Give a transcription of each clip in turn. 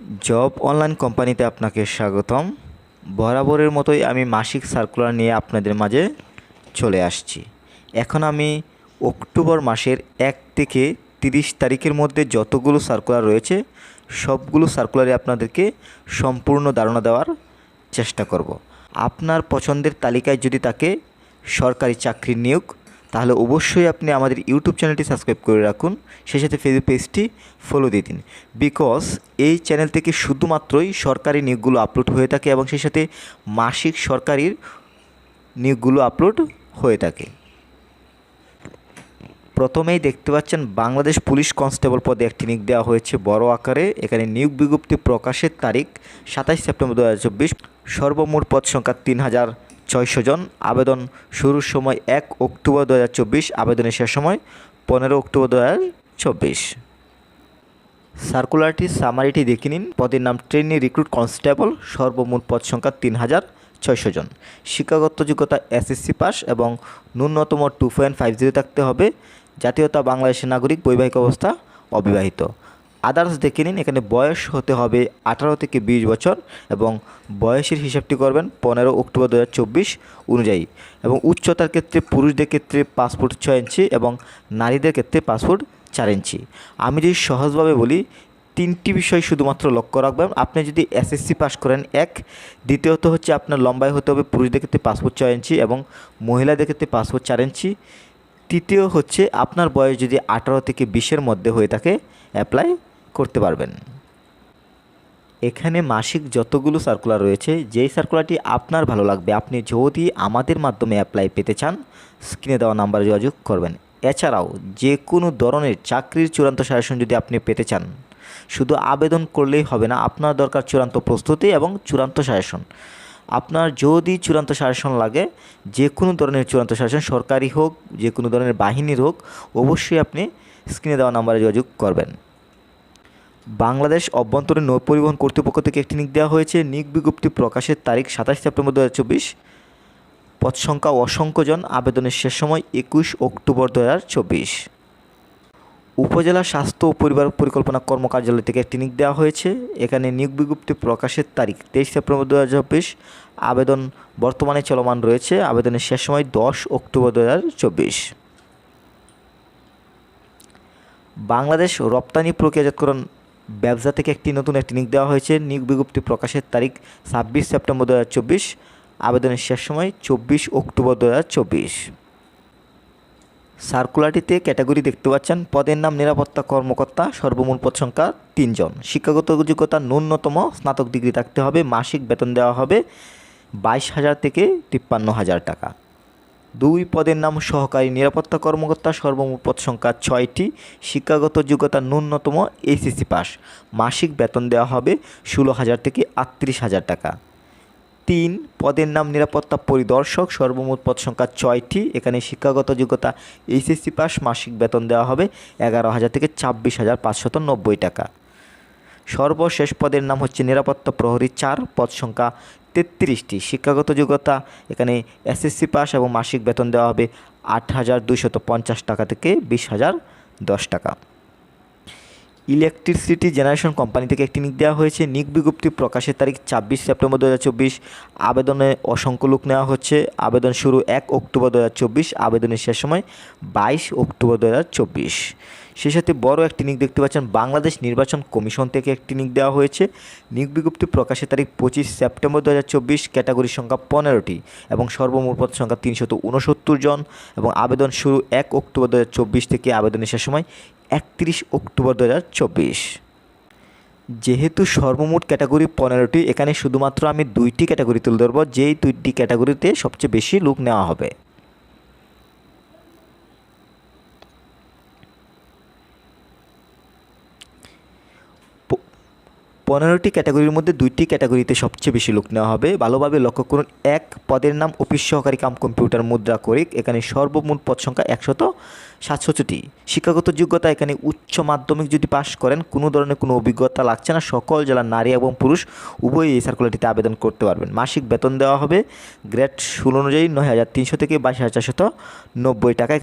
Job online কোম্পানিতে আপনাকে স্বাগতম। বরাবরের মতোই আমি মাসিক সার্কুলার নিয়ে আপনাদের মাঝে চলে আসছি। এখন আমি অক্টোবর মাসের এক থেকে তিরিশ তারিখের মধ্যে যতগুলো সার্কুলার রয়েছে, সবগুলো সার্কুলারে আপনাদেরকে সম্পূর্ণ ধারণা দেওয়ার চেষ্টা করব। আপনার পছন্দের তালিকায় যদি তাকে সরকারি চাকরি নিয়োগ তাহলে অবশ্যই আপনি আমাদের ইউটিউব চ্যানেলটি সাবস্ক্রাইব করে রাখুন। সেই সাথে ফেসবুক পেজটি ফলো দিয়ে দিন। বিকজ এই চ্যানেল থেকে শুধুমাত্রই সরকারি নিয়োগগুলো আপলোড হয়ে থাকে এবং সেই সাথে মাসিক সরকারির নিয়োগগুলো আপলোড হয়ে থাকে। প্রথমেই দেখতে পাচ্ছেন বাংলাদেশ পুলিশ কনস্টেবল পদে একটি নিয়োগ দেওয়া হয়েছে বড় আকারে। এখানে নিয়োগ বিজ্ঞপ্তি প্রকাশের তারিখ সাতাশ সেপ্টেম্বর দু হাজার চব্বিশ। সর্বমোট পদ সংখ্যা তিন হাজার ছয়শো জন। আবেদন শুরুর সময় এক অক্টোবর দু হাজার চব্বিশ, আবেদনের শেষ সময় পনেরো অক্টোবর দু হাজার চব্বিশ। সার্কুলারটির সামারিটি দেখে নিন। পদের নাম, ট্রেনি রিক্রুট কনস্টেবল, সর্বমোট পদ সংখ্যা তিন হাজার ছয়শো জন। শিক্ষাগত যোগ্যতা এসএসসি পাস এবং ন্যূনতম টু পয়েন্ট ফাইভ জিরো থাকতে হবে। জাতীয়তা বাংলাদেশের নাগরিক বৈবাহিক অবস্থা অবিবাহিত। আদার্স দেখে নিন, এখানে বয়স হতে হবে আঠারো থেকে বিশ বছর এবং বয়সের হিসাবটি করবেন পনেরো অক্টোবর দু হাজার চব্বিশ অনুযায়ী এবং উচ্চতার ক্ষেত্রে পুরুষদের ক্ষেত্রে পাসপোর্ট ছয় ইঞ্চি এবং নারীদের ক্ষেত্রে পাসপোর্ট চার ইঞ্চি। আমি যদি সহজভাবে বলি, তিনটি বিষয় শুধুমাত্র লক্ষ্য রাখবেন। আপনি যদি এসএসসি পাস করেন এক, দ্বিতীয়ত হচ্ছে আপনার লম্বায় হতে হবে পুরুষদের ক্ষেত্রে পাসপোর্ট ছয় ইঞ্চি এবং মহিলাদের ক্ষেত্রে পাসপোর্ট চার ইঞ্চি। তৃতীয় হচ্ছে আপনার বয়স যদি আঠারো থেকে বিশের মধ্যে হয়ে থাকে অ্যাপ্লাই করতে পারবেন। এখানে মাসিক যতগুলো সার্কুলার রয়েছে, যেই সার্কুলারটি আপনার ভালো লাগবে, আপনি যদি আমাদের মাধ্যমে অ্যাপ্লাই পেতে চান স্ক্রিনে দেওয়া নাম্বারে যোগাযোগ করবেন। এছাড়াও যে কোনো ধরনের চাকরির চূড়ান্ত সাজেশন যদি আপনি পেতে চান, শুধু আবেদন করলেই হবে না, আপনার দরকার চূড়ান্ত প্রস্তুতি এবং চূড়ান্ত সাজেশন আপনার যদি চূড়ান্ত সাজেশন লাগে যে কোনো ধরনের চূড়ান্ত সাজেশন সরকারি হোক যে কোনো ধরনের বাহিনীর হোক, অবশ্যই আপনি স্ক্রিনে দেওয়া নাম্বারে যোগাযোগ করবেন। বাংলাদেশ অভ্যন্তরীণ নৌ পরিবহন কর্তৃপক্ষ থেকে একটি নিক দেওয়া হয়েছে। নিক বিজ্ঞপ্তি প্রকাশের তারিখ সাতাশ সেপ্টেম্বর দু হাজার চব্বিশ। পদ সংখ্যা অসংখ্য জন আবেদনের শেষ সময় একুশ অক্টোবর দু হাজার চব্বিশ। উপজেলা স্বাস্থ্য ও পরিবার পরিকল্পনা কর্ম কার্যালয় থেকে একটি নিক দেওয়া হয়েছে। এখানে নিয়োগ বিজ্ঞপ্তি প্রকাশের তারিখ তেইশ সেপ্টেম্বর দু হাজার চব্বিশ। আবেদন বর্তমানে চলমান রয়েছে। আবেদনের শেষ সময় দশ অক্টোবর দু হাজার চব্বিশ। বাংলাদেশ রপ্তানি প্রক্রিয়াজাতকরণ ব্যবসা থেকে একটি নতুন একটি নিয়োগ দেওয়া হয়েছে। নিয়োগ বিজ্ঞপ্তি প্রকাশের তারিখ ছাব্বিশ সেপ্টেম্বর দু হাজার চব্বিশ। আবেদনের শেষ সময় চব্বিশ অক্টোবর দু হাজার চব্বিশ। সার্কুলারটিতে ক্যাটাগরি দেখতে পাচ্ছেন। পদের নাম নিরাপত্তা কর্মকর্তা সর্বমূল পদ সংখ্যা তিনজন। শিক্ষাগত যোগ্যতা ন্যূনতম, স্নাতক ডিগ্রি থাকতে হবে, মাসিক বেতন দেওয়া হবে বাইশ হাজার থেকে তিপ্পান্ন হাজার টাকা। দুই পদের নাম সহকারী নিরাপত্তা কর্মকর্তা, সর্বমোট পদ সংখ্যা ছয়টি। শিক্ষাগত যোগ্যতা ন্যূনতম এইচএসসি পাস মাসিক বেতন দেওয়া হবে ষোলো হাজার থেকে আটত্রিশ হাজার টাকা। তিন পদের নাম নিরাপত্তা পরিদর্শক, সর্বমোট পদ সংখ্যা ছয়টি। এখানে শিক্ষাগত যোগ্যতা এইচএসসি পাস মাসিক বেতন দেওয়া হবে এগারো হাজার থেকে ছাব্বিশ হাজার পাঁচশত নব্বই টাকা। সর্বশেষ পদের নাম হচ্ছে নিরাপত্তা প্রহরী চার, পদ সংখ্যা তেত্রিশটি। শিক্ষাগত যোগ্যতা, এখানে এসএসসি পাস এবং মাসিক বেতন দেওয়া হবে আট হাজার পঞ্চাশ টাকা থেকে বিশ হাজার দশ টাকা। ইলেকট্রিসিটি জেনারেশন কোম্পানি থেকে একটি নিক দেওয়া হয়েছে। নিক বিজ্ঞপ্তি প্রকাশের তারিখ ছাব্বিশ সেপ্টেম্বর দু হাজার চব্বিশ। আবেদনে অসংখ্য লোক নেওয়া হচ্ছে। আবেদন শুরু এক অক্টোবর দু হাজার চব্বিশ। আবেদনের শেষ সময় বাইশ অক্টোবর দু হাজার চব্বিশ। সেই সাথে বড় একটি নিক দেখতে পাচ্ছেন, বাংলাদেশ নির্বাচন কমিশন থেকে একটি নিক দেওয়া হয়েছে। নিক বিজ্ঞপ্তি প্রকাশের তারিখ পঁচিশ সেপ্টেম্বর দু ক্যাটাগরির সংখ্যা পনেরোটি এবং সর্বমোট পদ সংখ্যা তিনশত উনসত্তর জন এবং আবেদন শুরু এক অক্টোবর দু হাজার চব্বিশ থেকে আবেদনের শেষ সময় একত্রিশ অক্টোবর দু হাজার চব্বিশ। যেহেতু সর্বমোট ক্যাটাগরি পনেরোটি, এখানে শুধুমাত্র আমি দুইটি ক্যাটাগরি তুলে ধরবো, যেই দুইটি ক্যাটাগরিতে সবচেয়ে বেশি লোক নেওয়া হবে। পনেরোটি ক্যাটাগরির মধ্যে দুইটি ক্যাটাগরিতে সবচেয়ে বেশি লোক নেওয়া হবে। ভালোভাবে লক্ষ্য করুন, এক পদের নাম অফিস সহকারী কাম কম্পিউটার মুদ্রা করিক এখানে সর্বমোট পদ সংখ্যা একশত সাতষট্টি। শিক্ষাগত যোগ্যতা এখানে উচ্চ মাধ্যমিক যদি পাশ করেন, কোনো ধরনের কোনো অভিজ্ঞতা লাগছে না। সকল জেলার নারী এবং পুরুষ উভয়ই এই সার্কুলারটিতে আবেদন করতে পারবেন। মাসিক বেতন দেওয়া হবে, গ্রেড ষোলো অনুযায়ী নয় হাজার তিনশো থেকে বাইশ হাজার চারশত নব্বই টাকায়।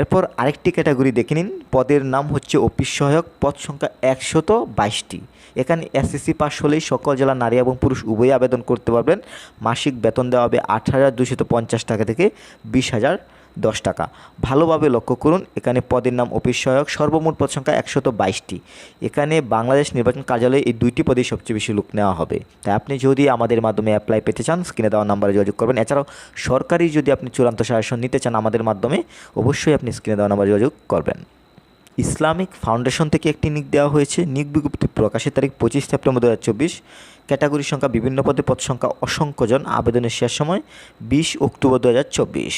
এরপর আরেকটি ক্যাটাগরি দেখে নিন। পদের নাম হচ্ছে অফিস সহায়ক, পদ সংখ্যা একশত বাইশটি। এখানে এসএসসি পাস হলেই সকল জেলা নারী এবং পুরুষ উভয়ই আবেদন করতে পারবেন। মাসিক বেতন দেওয়া হবে আট হাজার পঞ্চাশ টাকা থেকে বিশ হাজার। দশ টাকা। ভালোভাবে লক্ষ্য করুন, এখানে পদের নাম, অফিস সহায়ক, সর্বমোট পদ সংখ্যা একশত বাইশটি। এখানে বাংলাদেশ নির্বাচন কার্যালয়ে এই দুইটি পদেই সবচেয়ে বেশি লোক নেওয়া হবে। তাই আপনি যদি আমাদের মাধ্যমে অ্যাপ্লাই পেতে চান স্ক্রিনে দেওয়া নাম্বারে যোগাযোগ করবেন। এছাড়াও, সরকারি যদি আপনি চূড়ান্ত শাসন নিতে চান আমাদের মাধ্যমে, অবশ্যই আপনি স্ক্রিনে দেওয়া নাম্বারে যোগাযোগ করবেন। ইসলামিক ফাউন্ডেশন থেকে একটি নিক দেওয়া হয়েছে। নিক বিজ্ঞপ্তি প্রকাশের তারিখ পঁচিশ সেপ্টেম্বর দু হাজার চব্বিশ। ক্যাটাগরি সংখ্যা, বিভিন্ন পদে পদ সংখ্যা অসংখ্য জন আবেদনের শেষ সময় বিশ অক্টোবর দু হাজার চব্বিশ।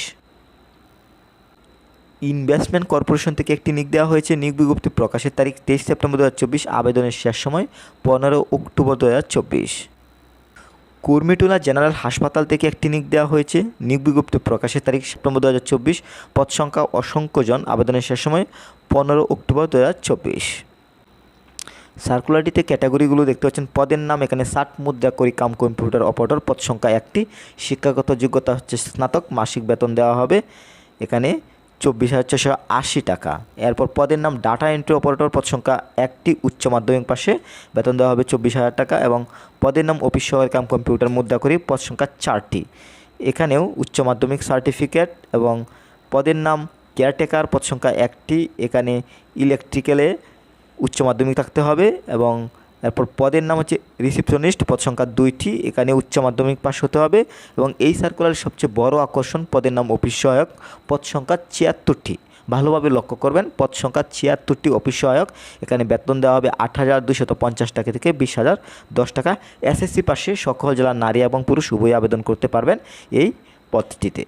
ইনভেস্টমেন্ট কর্পোরেশন থেকে একটি নিক দেওয়া হয়েছে। নিক বিজ্ঞপ্তি প্রকাশের তারিখ তেইশ সেপ্টেম্বর দু হাজার চব্বিশ, আবেদনের শেষ সময় পনেরো অক্টোবর দু হাজার চব্বিশ। কুর্মিটোলা জেনারেল হাসপাতাল থেকে একটি নিক দেওয়া হয়েছে। নিক বিজ্ঞপ্তি প্রকাশের তারিখ সেপ্টেম্বর দু হাজার চব্বিশ। পদ সংখ্যা অসংখ্য জন। আবেদনের শেষ সময় পনেরো অক্টোবর দু হাজার চব্বিশ। সার্কুলারটিতে ক্যাটাগরিগুলো দেখতে পাচ্ছেন। পদের নাম এখানে ষাট, মুদ্রা করি, কাম কম্পিউটার অপারেটর। পদ সংখ্যা একটি। শিক্ষাগত যোগ্যতা হচ্ছে স্নাতক। মাসিক বেতন দেওয়া হবে। এখানে চব্বিশ হাজার ছশো আশি টাকা। এরপর পদের নাম ডাটা এন্ট্রি অপারেটর পদ সংখ্যা একটি উচ্চ মাধ্যমিক পাশে। বেতন দেওয়া হবে চব্বিশ হাজার টাকা এবং পদের নাম অফিস সহকারী কাম কম্পিউটার মুদ্রা করি পদ সংখ্যা চারটি। এখানেও উচ্চ মাধ্যমিক সার্টিফিকেট এবং পদের নাম কেয়ারটেকার পদ সংখ্যা একটি। এখানে ইলেকট্রিক্যালে উচ্চ মাধ্যমিক থাকতে হবে এবং এরপর পদের নাম হচ্ছে রিসিপশনিস্ট। পদ সংখ্যা দুইটি। এখানে উচ্চ মাধ্যমিক পাস হতে হবে এবং এই সার্কুলারের সবচেয়ে বড় আকর্ষণ পদের নাম অফিস সহায়ক পদ সংখ্যা ছিয়াত্তরটি। ভালোভাবে লক্ষ্য করবেন, পদ সংখ্যা ছিয়াত্তরটি অফিস সহায়ক এখানে বেতন দেওয়া হবে আট হাজার দুশত পঞ্চাশ টাকা থেকে বিশ হাজার দশ টাকা। এসএসসি পাশে সকল জেলার নারী এবং পুরুষ উভয় আবেদন করতে পারবেন এই পদটিতে।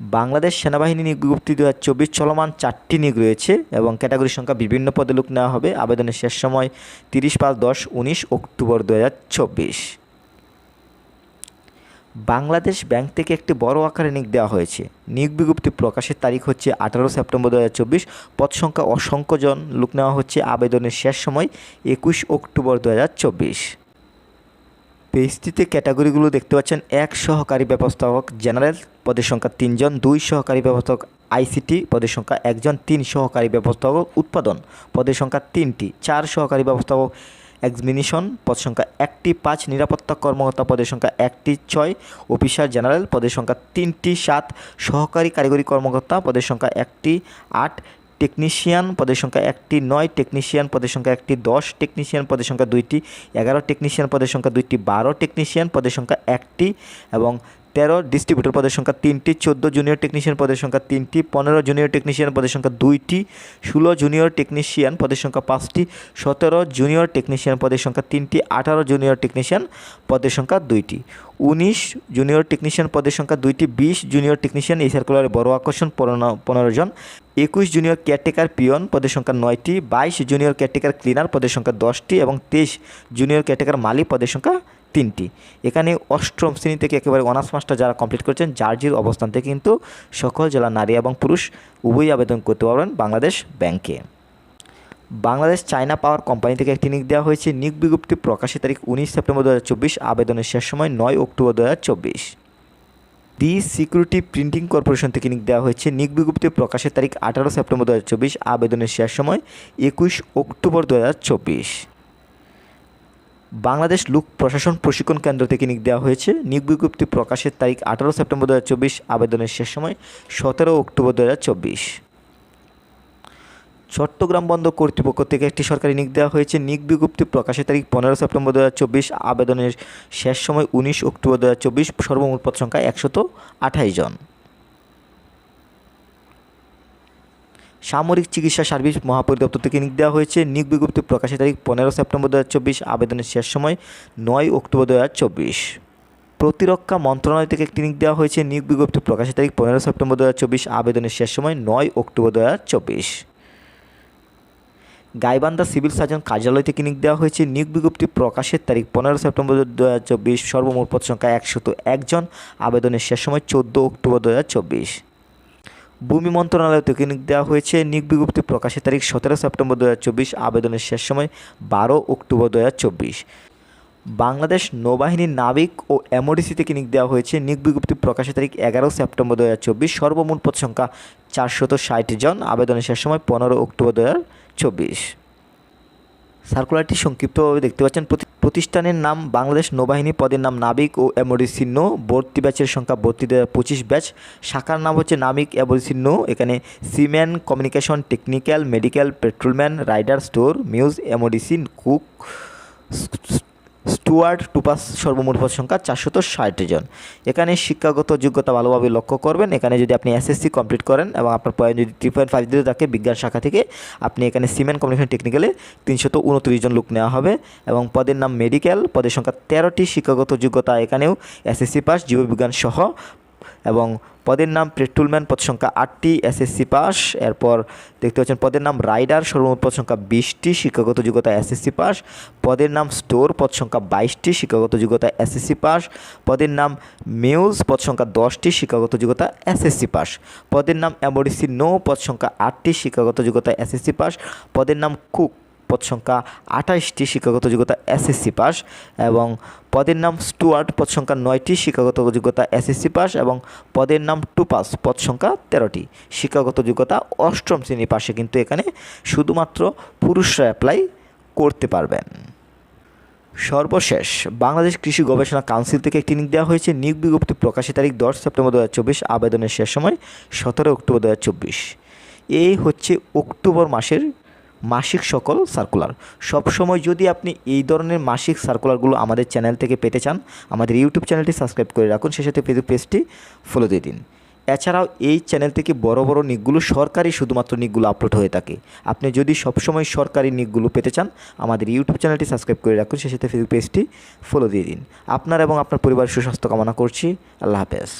বাংলাদেশ সেনাবাহিনী নিয়োগ বিজ্ঞপ্তি দু হাজার চব্বিশ চলমান চারটি নিয়োগ রয়েছে এবং ক্যাটাগরি সংখ্যা বিভিন্ন পদে লোক নেওয়া হবে। আবেদনের শেষ সময় তিরিশ পাঁচ দশ উনিশ অক্টোবর দু হাজার চব্বিশ। বাংলাদেশ ব্যাংক থেকে একটি বড় আকারে নিয়োগ দেওয়া হয়েছে। নিয়োগ বিজ্ঞপ্তি প্রকাশের তারিখ হচ্ছে আঠারো সেপ্টেম্বর দু হাজার চব্বিশ। পদ সংখ্যা অসংখ্য জন লোক নেওয়া হচ্ছে। আবেদনের শেষ সময় একুশ অক্টোবর দু পেজটিতে ক্যাটাগরিগুলো দেখতে পাচ্ছেন। এক সহকারী ব্যবস্থাপক জেনারেল পদের সংখ্যা তিনজন, দুই সহকারী ব্যবস্থাপক আইসিটি পদের সংখ্যা একজন, তিন সহকারী ব্যবস্থাপক উৎপাদন পদের সংখ্যা তিনটি, চার সহকারী ব্যবস্থাপক এক্সমিনিশন পদ সংখ্যা একটি, পাঁচ নিরাপত্তা কর্মকর্তা পদের সংখ্যা একটি, ছয় অফিসার জেনারেল পদের সংখ্যা তিনটি, সাত সহকারী কারিগরি কর্মকর্তা পদের সংখ্যা একটি, আট টেকনিশিয়ান পদের সংখ্যা একটি, নয় টেকনিশিয়ান পদের সংখ্যা একটি, দশ টেকনিশিয়ান পদের সংখ্যা দুইটি, এগারো টেকনিশিয়ান পদের সংখ্যা দুইটি, বারো টেকনিশিয়ান পদের সংখ্যা একটি এবং তেরো ডিস্ট্রিবিউটর পদের সংখ্যা তিনটি চোদ্দ জুনিয়র টেকনিশিয়ান পদের সংখ্যা তিনটি পনেরো জুনিয়র টেকনিশিয়ান পদের সংখ্যা দুইটি ষোলো জুনিয়র টেকনিশিয়ান পদের সংখ্যা পাঁচটি সতেরো জুনিয়র টেকনিশিয়ান পদের সংখ্যা তিনটি আঠারো জুনিয়র টেকনিশিয়ান পদের সংখ্যা দুইটি উনিশ জুনিয়র টেকনিশিয়ান পদের সংখ্যা দুইটি বিশ জুনিয়র টেকনিশিয়ান এই সার্কুলারে বড় আকর্ষণ পনেরো জন একুশ জুনিয়র কেয়ারটেকার পিয়ন পদের সংখ্যা নয়টি বাইশ জুনিয়র কেয়ারটেকার ক্লিনার পদের সংখ্যা দশটি এবং তেইশ জুনিয়র কেয়ারটেকার মালি পদের সংখ্যা তিনটি। এখানে অষ্টম শ্রেণি থেকে একেবারে অনার্স মাস্টার যারা কমপ্লিট করেছেন, জার্জির অবস্থান থেকে কিন্তু সকল জেলা নারী এবং পুরুষ উভয়ই আবেদন করতে পারবেন বাংলাদেশ ব্যাংকে। বাংলাদেশ চায়না পাওয়ার কোম্পানি থেকে একটি নিয়োগ দেওয়া হয়েছে। নিয়োগ বিজ্ঞপ্তি প্রকাশের তারিখ উনিশ সেপ্টেম্বর দু হাজার চব্বিশ, আবেদনের শেষ সময় নয় অক্টোবর দু হাজার চব্বিশ। দি সিকিউরিটি প্রিন্টিং কর্পোরেশন থেকে নিয়োগ দেওয়া হয়েছে। নিয়োগ বিজ্ঞপ্তি প্রকাশের তারিখ আঠারো সেপ্টেম্বর দু হাজার চব্বিশ, আবেদনের শেষ সময় একুশ অক্টোবর দু হাজার চব্বিশ। বাংলাদেশ লোক প্রশাসন প্রশিক্ষণ কেন্দ্র থেকে নিয়োগ দেওয়া হয়েছে। নিয়োগ বিজ্ঞপ্তি প্রকাশের তারিখ আঠারো সেপ্টেম্বর দু হাজার চব্বিশ, আবেদনের শেষ সময় সতেরো অক্টোবর দু হাজার চব্বিশ। চট্টগ্রাম বন্দর কর্তৃপক্ষ থেকে একটি সরকারি নিয়োগ দেওয়া হয়েছে। নিয়োগ বিজ্ঞপ্তি প্রকাশের তারিখ পনেরো সেপ্টেম্বর দু হাজার চব্বিশ, আবেদনের শেষ সময় উনিশ অক্টোবর দু হাজার চব্বিশ, সর্বমোট পদ সংখ্যা একশত আঠাশ জন। সামরিক চিকিৎসা সার্ভিস মহাপরিদপ্তর থেকে নিয়োগ দেওয়া হয়েছে। নিয়োগ বিজ্ঞপ্তি প্রকাশের তারিখ পনেরো সেপ্টেম্বর দু হাজার চব্বিশ, আবেদনের শেষ সময় নয় অক্টোবর দু হাজার চব্বিশ। প্রতিরক্ষা মন্ত্রণালয় থেকে একটি নিয়োগ দেওয়া হয়েছে। নিয়োগ বিজ্ঞপ্তি প্রকাশের তারিখ পনেরো সেপ্টেম্বর দু হাজার চব্বিশ, আবেদনের শেষ সময় নয় অক্টোবর দু হাজার চব্বিশ। গাইবান্ধা সিভিল সার্জন কার্যালয় থেকে নিয়োগ দেওয়া হয়েছে। নিয়োগ বিজ্ঞপ্তি প্রকাশের তারিখ পনেরো সেপ্টেম্বর দু হাজার চব্বিশ, সর্বমোট পদ সংখ্যা একশত একজন আবেদনের শেষ সময় চোদ্দ অক্টোবর দু হাজার চব্বিশ। ভূমি মন্ত্রণালয় থেকে নিয়োগ দেওয়া হয়েছে। নিয়োগ বিজ্ঞপ্তি প্রকাশের তারিখ সতেরো সেপ্টেম্বর দু হাজার চব্বিশ। আবেদনের শেষ সময় বারো অক্টোবর দু হাজার চব্বিশ। বাংলাদেশ নৌবাহিনীর নাবিক ও এমওডিসি থেকে নিয়োগ দেওয়া হয়েছে? নিয়োগ বিজ্ঞপ্তি প্রকাশের তারিখ এগারো সেপ্টেম্বর দু হাজার চব্বিশ। সর্বমোট পদ সংখ্যা চারশত ষাট জন। আবেদনের শেষ সময় পনেরো অক্টোবর দু হাজার চব্বিশ। সার্কুলারটি সংক্ষিপ্তভাবে দেখতে পাচ্ছেন। প্রতি- প্রতিষ্ঠানের নাম বাংলাদেশ নৌবাহিনী, পদের নাম নাবিক ও এমওডিসি নৌ ভর্তি ব্যাচের সংখ্যা ভর্তি দু পঁচিশ ব্যাচ। শাখার নাম হচ্ছে নাবিক এমওডিসি নৌ এখানে seaman communication, technical medical patrolman, rider, store, muse অ্যামোডিসিন কুক স্টুয়ার্ড টুপাস সর্বমোট পদ সংখ্যা চারশত ষাট জন। এখানে শিক্ষাগত যোগ্যতা ভালোভাবে লক্ষ্য করবেন। এখানে যদি আপনি এসএসসি কমপ্লিট করেন এবং আপনার পয়েন্ট যদি থ্রি পয়েন্ট ফাইভ দিতে থাকে, বিজ্ঞান শাখা থেকে, আপনি এখানে সিমেন্ট কমিউনিকেশন টেকনিক্যালে তিনশত উনত্রিশ জন লোক নেওয়া হবে এবং পদের নাম মেডিকেল পদের সংখ্যা তেরোটি। শিক্ষাগত যোগ্যতা এখানেও এসএসসি পাস জীববিজ্ঞান সহ এবং পদের নাম পেট্রোলম্যান পদ সংখ্যা আটটি, এসএসসি পাস। এরপর দেখতে পাচ্ছেন পদের নাম রাইডার, সর্বমোট পদ সংখ্যা বিশটি, শিক্ষাগত যোগ্যতা এসএসসি পাস। পদের নাম স্টোর, পদ সংখ্যা বাইশটি, শিক্ষাগত যোগ্যতা এসএসসি পাস। পদের নাম মিউজ পদ সংখ্যা দশটি, শিক্ষাগত যোগ্যতা এসএসসি পাস। পদের নাম এমওডিসি নো, পদ সংখ্যা আটটি, শিক্ষাগত যোগ্যতা এসএসসি পাস। পদের নাম কুক পদ সংখ্যা আঠাশটি শিক্ষাগত যোগ্যতা এসএসসি পাস এবং পদের নাম স্টুয়ার্ট, পদ সংখ্যা নয়টি, শিক্ষাগত যোগ্যতা এসএসসি পাস এবং পদের নাম টুপাস, পদ সংখ্যা তেরোটি। শিক্ষাগত যোগ্যতা অষ্টম শ্রেণি পাশে কিন্তু এখানে শুধুমাত্র পুরুষরা অ্যাপ্লাই করতে পারবেন। সর্বশেষ, বাংলাদেশ কৃষি গবেষণা কাউন্সিল থেকে একটি নিয়োগ দেওয়া হয়েছে। নিয়োগ বিজ্ঞপ্তি প্রকাশের তারিখ দশ সেপ্টেম্বর দু হাজার চব্বিশ, আবেদনের শেষ সময় সতেরো অক্টোবর দু হাজার চব্বিশ। এই হচ্ছে অক্টোবর মাসের মাসিক সকল সার্কুলার সবসময় যদি আপনি এই ধরনের মাসিক সার্কুলারগুলো আমাদের চ্যানেল থেকে পেতে চান, আমাদের ইউটিউব চ্যানেলটি সাবস্ক্রাইব করে রাখুন সে সাথে ফেসবুক পেজটি ফলো দিয়ে দিন। এছাড়াও এই চ্যানেল থেকে বড় বড় নিকগুলো সরকারি শুধুমাত্র নিকগুলো আপলোড হয়ে থাকে। আপনি যদি সবসময় সরকারি নিকগুলো পেতে চান, আমাদের ইউটিউব চ্যানেলটি সাবস্ক্রাইব করে রাখুন সে সাথে ফেসবুক পেজটি ফলো দিয়ে দিন। আপনার এবং আপনার পরিবারের সুস্বাস্থ্য কামনা করছি। আল্লাহ হাফেজ।